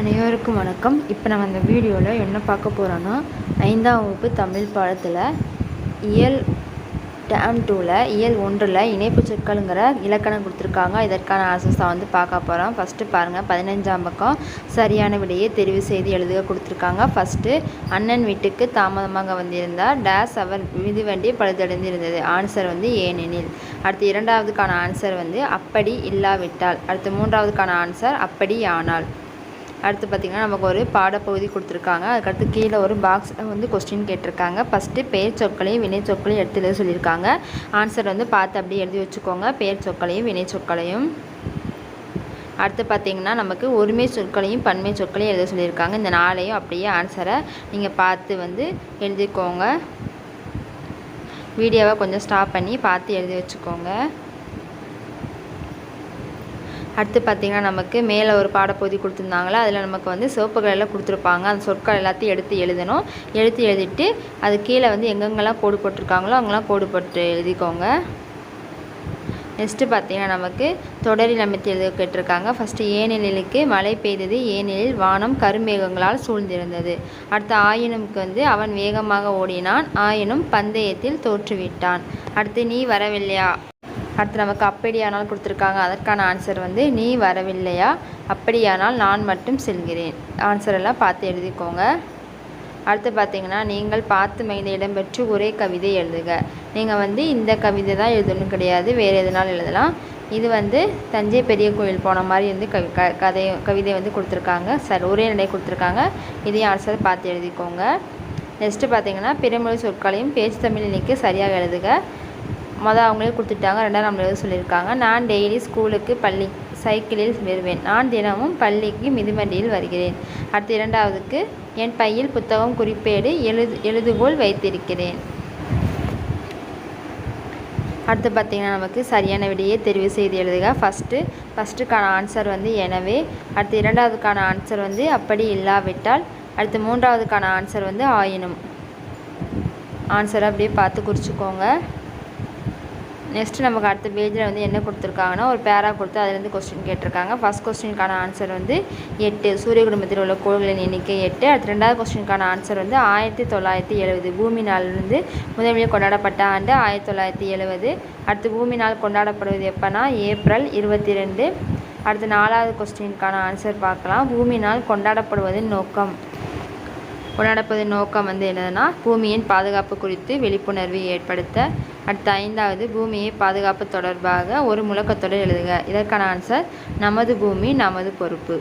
அனைவருக்கும் வணக்கம். இப்போ நம்ம இந்த வீடியோவில் என்ன பார்க்க போகிறோன்னா ஐந்தாம் வகுப்பு தமிழ் பாடத்தில் இயல் டேம் டூவில் இயல் ஒன்றில் இணைப்பு சொற்களுங்கிற இலக்கணம் கொடுத்துருக்காங்க. இதற்கான ஆன்சர்ஸை வந்து பார்க்க போகிறோம் ஃபஸ்ட்டு பாருங்கள் பதினஞ்சாம் பக்கம் சரியான விடையை தெரிவு செய்து எழுதுக கொடுத்துருக்காங்க. ஃபஸ்ட்டு அண்ணன் வீட்டுக்கு தாமதமாக வந்திருந்தால் டேஸ் அவர் மிதிவண்டி பழுதடைந்திருந்தது. ஆன்சர் வந்து ஏனெனில். அடுத்து இரண்டாவதுக்கான ஆன்சர் வந்து அப்படி இல்லாவிட்டால். அடுத்து மூன்றாவதுக்கான ஆன்சர் அப்படி ஆனால். அடுத்து பார்த்திங்கன்னா நமக்கு ஒரு பாடப்பகுதி கொடுத்துருக்காங்க. அதுக்கடுத்து கீழே ஒரு பாக்ஸ் வந்து கொஸ்டின் கேட்டிருக்காங்க. ஃபஸ்ட்டு பெயர் சொற்களையும் வினை சொற்களையும் எடுத்து எழுத சொல்லியிருக்காங்க. ஆன்சர் வந்து பார்த்து அப்படியே எழுதி வச்சுக்கோங்க. பெயர் சொற்களையும் வினை சொற்களையும். அடுத்து பார்த்திங்கன்னா நமக்கு ஒருமை சொற்களையும் பன்மை சொற்களையும் எழுத சொல்லியிருக்காங்க. இந்த நாளையும் அப்படியே ஆன்சரை நீங்கள் பார்த்து வந்து எழுதிக்கோங்க. வீடியோவை கொஞ்சம் ஸ்டாப் பண்ணி பார்த்து எழுதி வச்சுக்கோங்க. அடுத்து பார்த்திங்கன்னா நமக்கு மேலே ஒரு பாடப்பகுதி கொடுத்துருந்தாங்களா அதில் நமக்கு வந்து சிவப்பு கலரில் கொடுத்துருப்பாங்க. அந்த சொற்கள் எல்லாத்தையும் எடுத்து எழுதணும். எடுத்து எழுதிட்டு அது கீழே வந்து எங்கெங்கெல்லாம் கோடு போட்டிருக்காங்களோ அங்கெல்லாம் கோடு போட்டு எழுதிக்கோங்க. நெக்ஸ்ட்டு பார்த்தீங்கன்னா நமக்கு தொடரில் அமைத்து எழுத கேட்டிருக்காங்க. ஃபஸ்ட்டு ஏனெனிலுக்கு மழை பெய்தது. ஏனெனில் வானம் கருமேகங்களால் சூழ்ந்திருந்தது. அடுத்து ஆயினுக்கு வந்து அவன் வேகமாக ஓடினான். ஆயினும் பந்தயத்தில் தோற்றுவிட்டான். அடுத்து நீ வரவில்லையா? அடுத்து நமக்கு அப்படியானால் கொடுத்துருக்காங்க. அதற்கான ஆன்சர் வந்து நீ வரவில்லையா? அப்படியானால் நான் மட்டும் செல்கிறேன். ஆன்சர் எல்லாம் பார்த்து எழுதிக்கோங்க. அடுத்து பார்த்தீங்கன்னா நீங்கள் பார்த்து மைந்த இடம்பெற்று ஒரே கவிதை எழுதுக. நீங்கள் வந்து இந்த கவிதை தான் எழுதணும் கிடையாது. வேறு எதுனாலும் எழுதலாம். இது வந்து தஞ்சை பெரிய கோயில் போன மாதிரி வந்து கவி க கதை கவிதை வந்து கொடுத்துருக்காங்க. சார் ஒரே நடை கொடுத்துருக்காங்க. இதையும் ஆன்சர் பார்த்து எழுதிக்கோங்க. நெக்ஸ்ட்டு பார்த்தீங்கன்னா பிறமொழி சொற்களையும் பேச்சு தமிழ் இன்னைக்கு சரியாக எழுதுக. மொதல் அவங்களே கொடுத்துட்டாங்க ரெண்டாவது நம்மளே சொல்லியிருக்காங்க. நான் டெய்லி ஸ்கூலுக்கு பள்ளி சைக்கிளில் வருவேன். நான் தினமும் பள்ளிக்கு மிதிவண்டியில் வருகிறேன். அடுத்து இரண்டாவதுக்கு என் பையில் புத்தகம் குறிப்பேடு எழுது எழுதுகோல் வைத்திருக்கிறேன். அடுத்து பார்த்திங்கன்னா நமக்கு சரியான விடையை தெரிவு செய்து எழுதுக. ஃபஸ்ட்டு ஃபஸ்ட்டுக்கான ஆன்சர் வந்து எனவே. அடுத்து இரண்டாவதுக்கான ஆன்சர் வந்து அப்படி இல்லாவிட்டால் அடுத்து மூன்றாவதுக்கான ஆன்சர் வந்து ஆயினும். ஆன்சரை அப்படியே பார்த்து குறிச்சிக்கோங்க. நெக்ஸ்ட்டு நமக்கு அடுத்த பேஜில் வந்து என்ன கொடுத்துருக்காங்கன்னா ஒரு பேரா கொடுத்து அதுலேருந்து கொஸ்டின் கேட்டிருக்காங்க. ஃபஸ்ட் கொஸ்டினுக்கான ஆன்சர் வந்து எட்டு. சூரிய குடும்பத்தில் உள்ள கோள்களின் எண்ணிக்கை எட்டு. அடுத்து ரெண்டாவது கொஸ்டினுக்கான ஆன்சர் வந்து ஆயிரத்தி தொள்ளாயிரத்தி எழுபது. பூமி நாள்லேருந்து முதன்மையாக கொண்டாடப்பட்ட ஆண்டு ஆயிரத்தி தொள்ளாயிரத்தி எழுபது. அடுத்து பூமி நாள் கொண்டாடப்படுவது எப்போனா ஏப்ரல் இருபத்தி ரெண்டு அடுத்து நாலாவது கொஸ்டினுக்கான ஆன்சர் பார்க்கலாம். பூமி நாள் கொண்டாடப்படுவதன் நோக்கம். கொண்டாடப்பதன் நோக்கம் வந்து என்னதுன்னா பூமியின் பாதுகாப்பு குறித்து விழிப்புணர்வு ஏற்படுத்த அடுத்த ஐந்தாவது பூமியை பாதுகாப்பு தொடர்பாக ஒரு முழக்கத்தொடர் எழுதுக. இதற்கான ஆன்சர் நமது பூமி நமது பொறுப்பு.